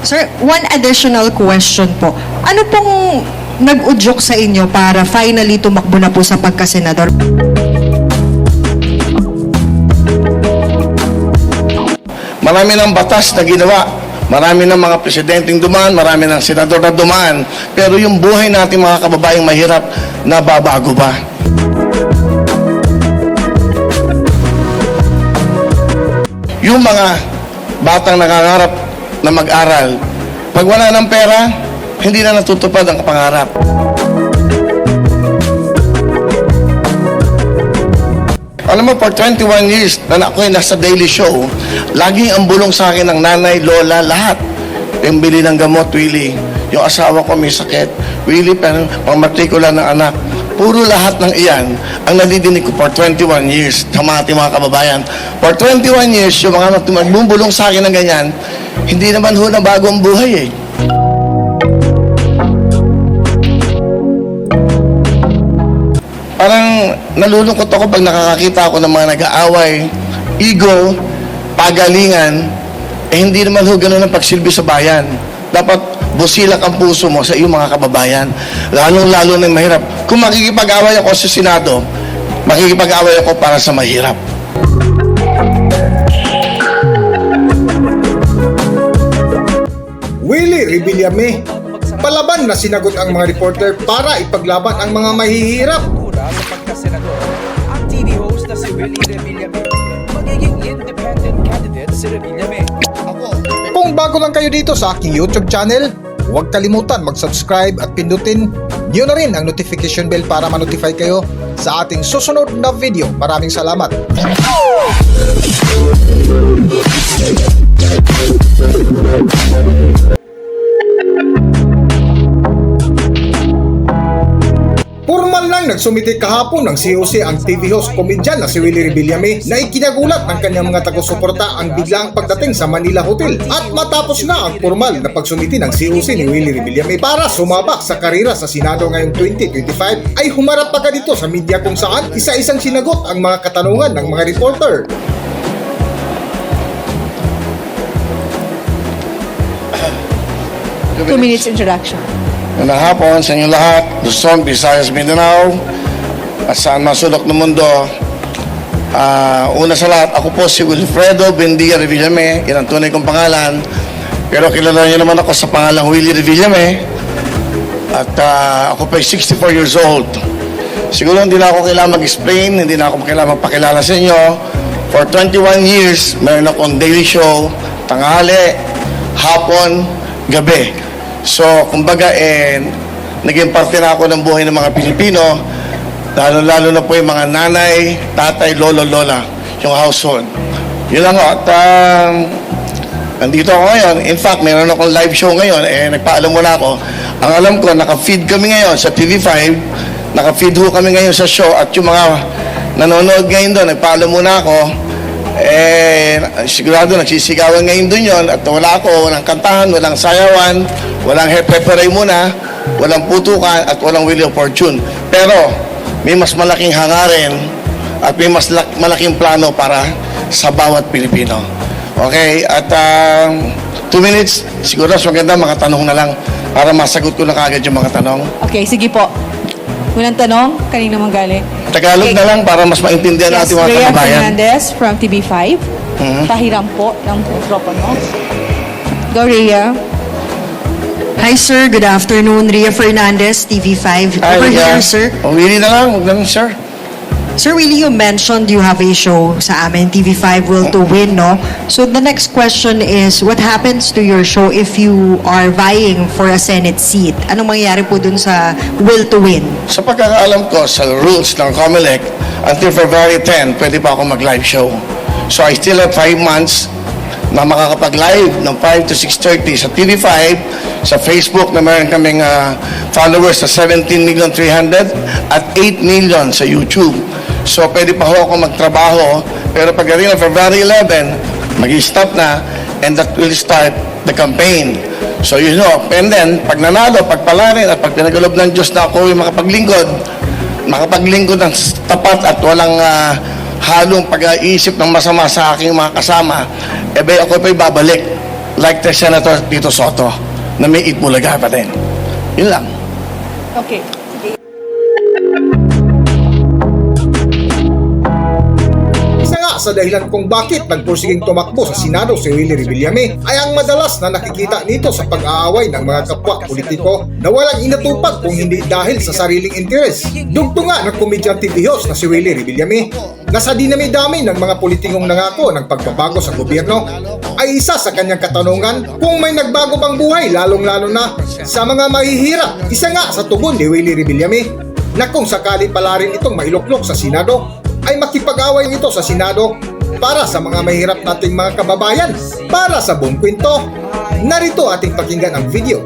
Sir, one additional question po. Ano pong nag-udyok sa inyo para finally tumakbo na po sa pagkasenador? Marami ng batas na ginawa. Marami ng mga presidenteng dumaan, marami ng senador na dumaan. Pero yung buhay natin mga kababayang mahirap, nababago ba? Yung mga batang nangangarap na mag-aral, pag wala ng pera, hindi na natutupad ang pangarap. Alam mo, for 21 years na ako ay nasa daily show, laging ang bulong sa akin ng nanay, lola, lahat. Yung bili ng gamot, Willie. Yung asawa ko may sakit. Willie, pero pangmatrikula ng anak. Puro lahat ng iyan ang nadidinig ko for 21 years sa mga kababayan. For 21 years, yung mga magbubulong sa akin ng ganyan, hindi naman ho na bago ang buhay eh. Parang nalulungkot ako pag nakakakita ako ng mga nag-aaway, ego, pagalingan, eh hindi naman ho ganun ang pagsilbi sa bayan. Dapat busilak ang puso mo sa iyong mga kababayan. Lalong-lalo na mahirap. Kung makikipag-away ako sa Senado, makikipag-away ako para sa mahirap. Willie Revillame, palaban na sinagot ang mga reporter para ipaglaban ang mga mahihirap. Ang TV host na si Willie Revillame magiging independent candidate si Revillame. Kung bago lang kayo dito sa aking YouTube channel, huwag kalimutan mag-subscribe at pindutin niyo na rin ang notification bell para ma-notify kayo sa ating susunod na video. Maraming salamat. Purman lang nagsumiti kahapon ng COC ang TV host komedyan na si Willie Revillame na ikinagulat ng kanyang mga taga-suporta ang biglang pagdating sa Manila Hotel at matapos na ang formal na pagsumiti ng COC ni Willie Revillame para sumabak sa karira sa Senado ngayong 2025 ay humarap pa ka dito sa media kung saan isa-isang sinagot ang mga katanungan ng mga reporter. Two minutes introduction. Magandang hapon sa inyo lahat, Luzon, Visayas, Mindanao, at saan man sulok ng mundo. Ah, una sa lahat, ako po si Wilfredo Bendia Revillame, yan ang tunay kong pangalan. Pero kilala niyo naman ako sa pangalang Willie Revillame. At ah, ako po ay 64 years old. Siguro hindi na ako kailangan mag-explain, hindi na ako kailangan magpakilala sa inyo. For 21 years, meron akong daily show, tanghali, hapon, gabi. So, kumbaga, eh, naging parte na ako ng buhay ng mga Pilipino, lalo-lalo na po yung mga nanay, tatay, lolo, lola, yung household. Yun lang, at um, nandito ako ngayon. In fact, meron akong live show ngayon, eh, nagpaalam muna ako. Ang alam ko, naka-feed kami ngayon sa TV5, naka-feed ho kami ngayon sa show, at yung mga nanonood ngayon doon, nagpaalam muna ako, eh, sigurado nagsisigawan ngayon doon yon at wala ako, walang kantahan, walang sayawan, walang hepe-peray muna, walang putukan, at walang Wheel of Fortune. Pero, may mas malaking hangarin at may mas lak- malaking plano para sa bawat Pilipino. Okay? At um, two minutes, siguro mas maganda mga tanong na lang para masagot ko na kagad yung mga tanong. Okay, sige po. Unang tanong, kanino mang galing? Tagalog Okay. na lang para mas maintindihan Yes, natin mga Rhea kababayan. Fernandez from TV5. Mhm. Pahiram po ng mikropono. Go, Rhea. Hi sir, good afternoon. Ria Fernandez, TV5. Ay, Over yeah. here, sir. O, Willie na lang, huwag na lang, sir. Sir Willie, you mentioned you have a show sa amin, TV5 Will to Win, no? So the next question is, what happens to your show if you are vying for a Senate seat? Anong mangyayari po dun sa Will to Win? Sa pagkakaalam ko sa rules ng COMELEC, until February 10, pwede pa ako mag-live show. So I still have 5 months na makakapag-live ng 5 to 6.30 sa TV5, sa Facebook na meron kaming ah, followers sa 17,300,000 at 8 million sa YouTube. So pwede pa ho ako magtrabaho, pero pagdating ng February 11, mag-stop na and that will start the campaign. So you know, and then, pag nanalo, pag palarin, at pag pinagalob ng Diyos na ako yung makapaglingkod, makapaglingkod ng tapat at walang ah, halong pag-iisip ng masama sa aking mga kasama, eh ba ako pa'y babalik like the Senator Tito Soto na may itbulaga pa din. Yun lang. Okay. Sa dahilan kung bakit nagpursiging tumakbo sa Senado si Willie Revillame ay ang madalas na nakikita nito sa pag-aaway ng mga kapwa politiko na walang inatupag kung hindi dahil sa sariling interes. Dugto ng komedyan TV host na si Willie Revillame na sa dinami-dami ng mga politikong nangako ng pagbabago sa gobyerno ay isa sa kanyang katanungan kung may nagbago bang buhay lalong-lalo na sa mga mahihirap. Isa nga sa tugon ni Willie Revillame na kung sakali pala rin itong mailuklok sa Senado ay makipag-away ito sa Senado para sa mga mahirap nating mga kababayan. Para sa buong kwento, narito ating pakinggan ang video.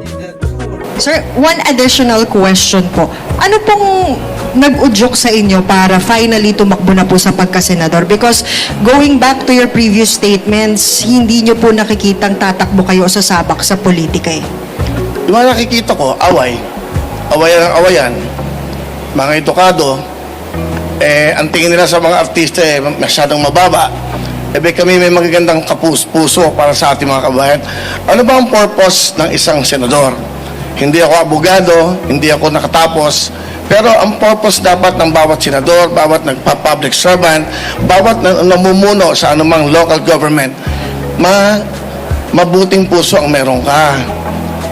Sir, one additional question po. Ano pong nag-udyok sa inyo para finally tumakbo na po sa pagkasenador? Because going back to your previous statements, hindi nyo po nakikitang tatakbo kayo sa sabak sa politika eh. Yung mga nakikita ko, away. Awayan ang awayan. Mga edukado, eh, ang tingin nila sa mga artista eh, masyadong mababa. Ebe kami may magagandang kapus puso para sa ating mga kabayan. Ano ba ang purpose ng isang senador? Hindi ako abogado, hindi ako nakatapos, pero ang purpose dapat ng bawat senador, bawat nagpa-public servant, bawat na, namumuno sa anumang local government, ma mabuting puso ang meron ka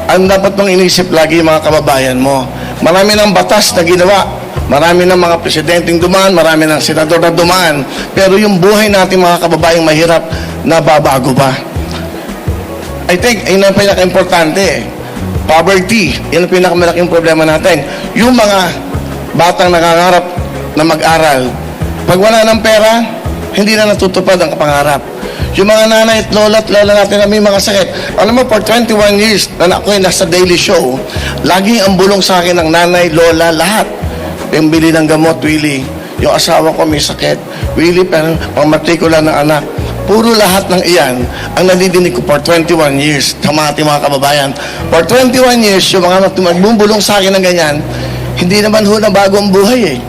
ang dapat mong inisip lagi mga kababayan mo. Marami ng batas na ginawa. Marami ng mga presidenteng dumaan, marami ng senador na dumaan. Pero yung buhay natin mga kababayang mahirap, nababago ba? I think, yun ang pinaka-importante. Poverty, yun ang pinakamalaking problema natin. Yung mga batang nangangarap na mag-aral, pag wala ng pera, hindi na natutupad ang pangarap. Yung mga nanay at lola at lola natin na may mga sakit. Alam mo, for 21 years na ako ay nasa daily show, laging ang bulong sa akin ng nanay, lola, lahat. Yung bili ng gamot, Willie. Yung asawa ko may sakit. Willie, pero pang matrikula ng anak. Puro lahat ng iyan ang nadidinig ko for 21 years sa mga kababayan. For 21 years, yung mga magbubulong sa akin ng ganyan, hindi naman ho na bago ang buhay eh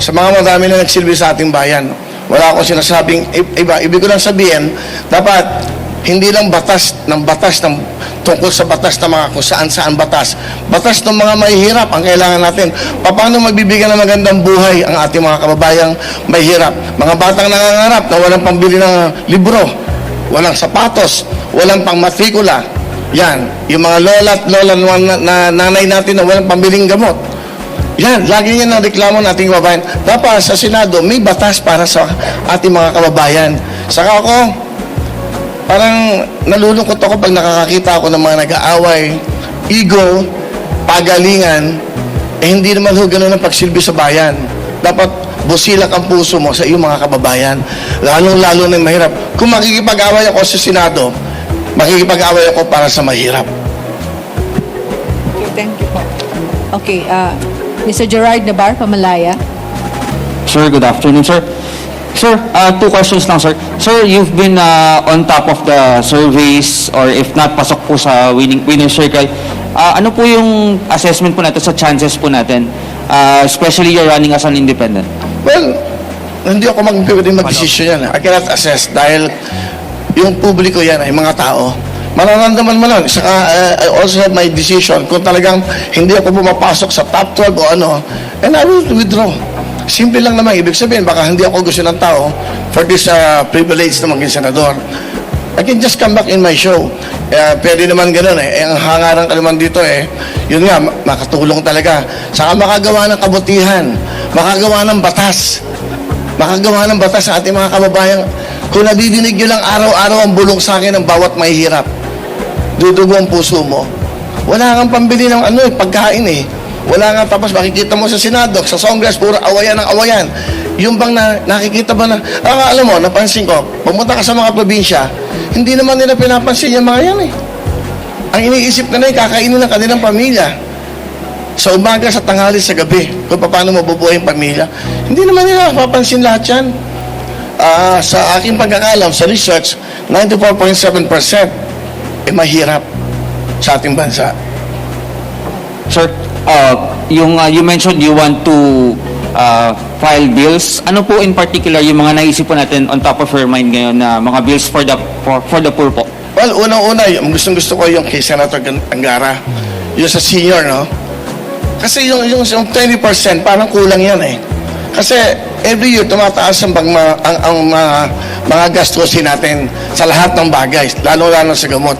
sa mga madami na nagsilbi sa ating bayan. Wala akong sinasabing iba. Ibig ko lang sabihin, dapat hindi lang batas ng batas ng tungkol sa batas ng mga kung saan saan batas. Batas ng mga mahihirap ang kailangan natin. Paano magbibigyan ng magandang buhay ang ating mga kababayang mahihirap? Mga batang nangangarap na walang pambili ng libro, walang sapatos, walang pang matrikula. Yan, yung mga lola at lola na, na nanay natin na walang pambiling gamot. Yan, lagi yan ang reklamo nating kababayan. Dapat sa Senado, may batas para sa ating mga kababayan. Saka ako, parang nalulungkot ako pag nakakakita ako ng mga nag-aaway, ego, pagalingan, eh hindi naman ho ganun ang pagsilbi sa bayan. Dapat busilak ang puso mo sa iyong mga kababayan, lalong-lalo na mahirap. Kung makikipag-away ako sa Senado, makikipag-away ako para sa mahirap. Okay, thank you po. Okay, uh, Mr. Gerard Nabar, Pamalaya. Sir, good afternoon, sir. Sir, uh, two questions lang, sir. Sir, you've been uh, on top of the surveys or if not, pasok po sa winning, winner circle. Uh, ano po yung assessment po natin sa chances po natin? Uh, especially you're running as an independent. Well, hindi ako mag-pwede mag-desisyon yan. I cannot assess dahil yung publiko yan ay mga tao. Mararamdaman mo lang. Saka, uh, I also have my decision kung talagang hindi ako pumapasok sa top 12 o ano, and I will withdraw. Simple lang naman. Ibig sabihin, baka hindi ako gusto ng tao for this uh, privilege na maging senador. I can just come back in my show. Eh, pwede naman ganun eh. eh. Ang hangaran ka naman dito eh, yun nga, ma- makatulong talaga. Saka makagawa ng kabutihan, makagawa ng batas, makagawa ng batas sa ating mga kababayan. Kung nadidinig nyo lang araw-araw ang bulong sa akin ng bawat mahihirap, dudugo ang puso mo. Wala kang pambili ng ano eh, pagkain eh. Wala nga tapos makikita mo sa Senado, sa Congress, puro awayan ng awayan. Yung bang na, nakikita ba na, ah, alam mo, napansin ko, pumunta ka sa mga probinsya, hindi naman nila pinapansin yung mga yan eh. Ang iniisip nila ay kakainin ng kanilang pamilya. Sa umaga, sa tanghali, sa gabi, kung paano mabubuhay ang pamilya. Hindi naman nila papansin lahat yan. Ah, sa aking pagkakalam, sa research, 94.7% eh mahirap sa ating bansa. Sir, uh, yung uh, you mentioned you want to uh, file bills. Ano po in particular yung mga naisip po natin on top of your mind ngayon na mga bills for the for, for the poor po? Well, unang-una, yung gustong gusto ko yung kay Senator Angara. Yung sa senior, no? Kasi yung, yung, yung 20%, parang kulang yan eh. Kasi every year, tumataas ang, bang, ang, ang mga, mga gastusin natin sa lahat ng bagay, lalo-lalo sa gamot.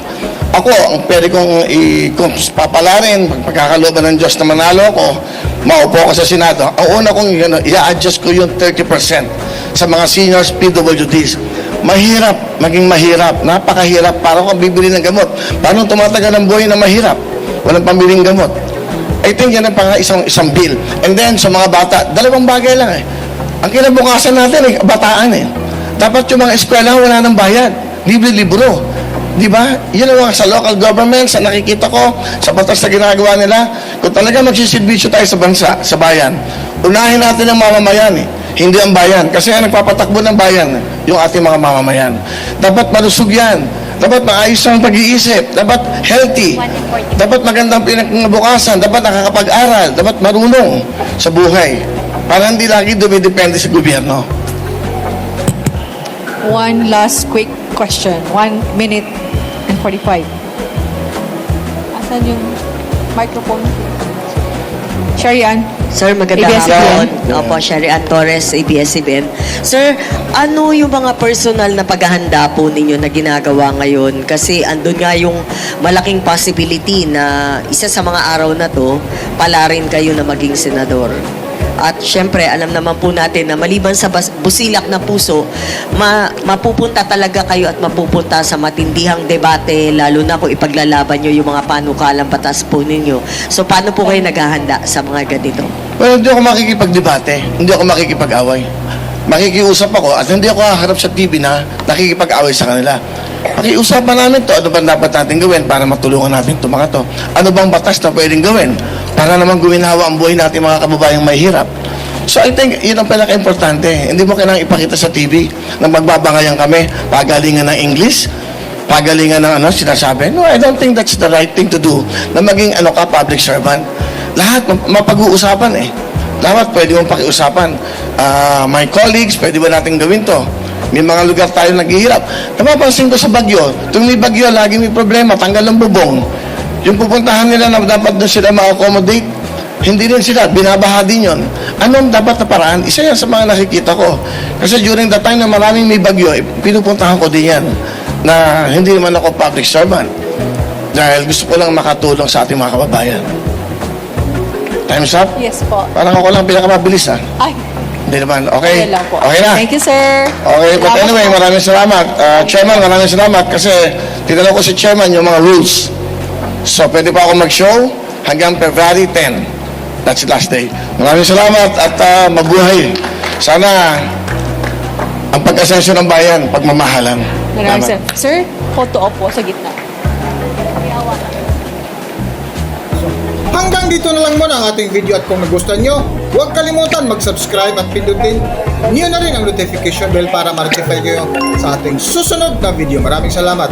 Ako, ang pwede kong i- kung papalarin, pag pagkakalooban ng Diyos na manalo ako, maupo ko sa Senado, ang una kong know, i-adjust ko yung 30% sa mga seniors PWDs. Mahirap, maging mahirap, napakahirap, para kung bibili ng gamot. Paano tumatagal ang buhay na mahirap? Walang pambiling gamot. I think yan ang pang isang, isang bill. And then, sa mga bata, dalawang bagay lang eh. Ang kinabukasan natin eh, bataan eh. Dapat yung mga eskwela wala ng bayad. Libre-libro. Di ba? Yun ang sa local government, sa nakikita ko, sa batas na ginagawa nila. Kung talaga magsisilbisyo tayo sa bansa, sa bayan, unahin natin ang mamamayan eh. Hindi ang bayan. Kasi ang nagpapatakbo ng bayan, yung ating mga mamamayan. Dapat malusog yan. Dapat maayos ang pag-iisip. Dapat healthy. Dapat magandang pinagbukasan. Dapat nakakapag-aral. Dapat marunong sa buhay. Para hindi lagi dumidepende sa gobyerno. One last quick question. One minute and 45. Asan yung microphone? Sherry Ann? Sir, magandang hapon. Opo, Sherry Ann Torres, ABS-CBN. Sir, ano yung mga personal na paghahanda po ninyo na ginagawa ngayon? Kasi andun nga yung malaking possibility na isa sa mga araw na to, pala rin kayo na maging senador. At syempre, alam naman po natin na maliban sa busilak na puso, ma- mapupunta talaga kayo at mapupunta sa matindihang debate, lalo na kung ipaglalaban nyo yung mga panukalang batas po ninyo. So, paano po kayo naghahanda sa mga ganito? Well, hindi ako makikipagdebate. Hindi ako makikipag-away. Makikiusap ako at hindi ako haharap sa TV na nakikipag-away sa kanila. Pakiusapan namin to, ano ba dapat natin gawin para matulungan natin itong mga to? Ano bang batas na pwedeng gawin para naman guminawa ang buhay natin mga kababayang may hirap? So I think yun ang pinaka-importante. Hindi mo kailangan ipakita sa TV na magbabangayan kami, pagalingan ng English, pagalingan ng ano, sinasabi. No, I don't think that's the right thing to do na maging ano ka, public servant. Lahat ma- mapag-uusapan eh. Dapat pwede mong pakiusapan. Ah, my colleagues, pwede ba natin gawin to? May mga lugar tayo naghihirap. Napapansin ko sa Bagyo, tuwing may Bagyo, lagi may problema, tanggal ng bubong. Yung pupuntahan nila na dapat doon sila ma-accommodate, hindi rin sila, binabaha din yun. Anong dapat na paraan? Isa yan sa mga nakikita ko. Kasi during the time na maraming may bagyo, eh, pinupuntahan ko din yan na hindi naman ako public servant. Dahil gusto ko lang makatulong sa ating mga kababayan. Time's up? Yes po. Parang ako lang pinakamabilis ah. Ay, Hindi naman. Okay? okay lang po. Okay na? Thank you, sir. Okay, but Salamat anyway, po. maraming salamat. Uh, Chairman, maraming salamat kasi tinanong ko si Chairman yung mga rules. So, pwede pa ako mag-show hanggang February 10. That's the last day. Maraming salamat at uh, mabuhay. Sana ang pag-asensyo ng bayan, pagmamahalan. Maraming Salamat. sir. Sir, photo op po sa gitna. Hanggang dito na lang muna ang ating video at kung nagustuhan nyo, huwag kalimutan mag-subscribe at pindutin nyo na rin ang notification bell para ma-notify kayo sa ating susunod na video. Maraming salamat!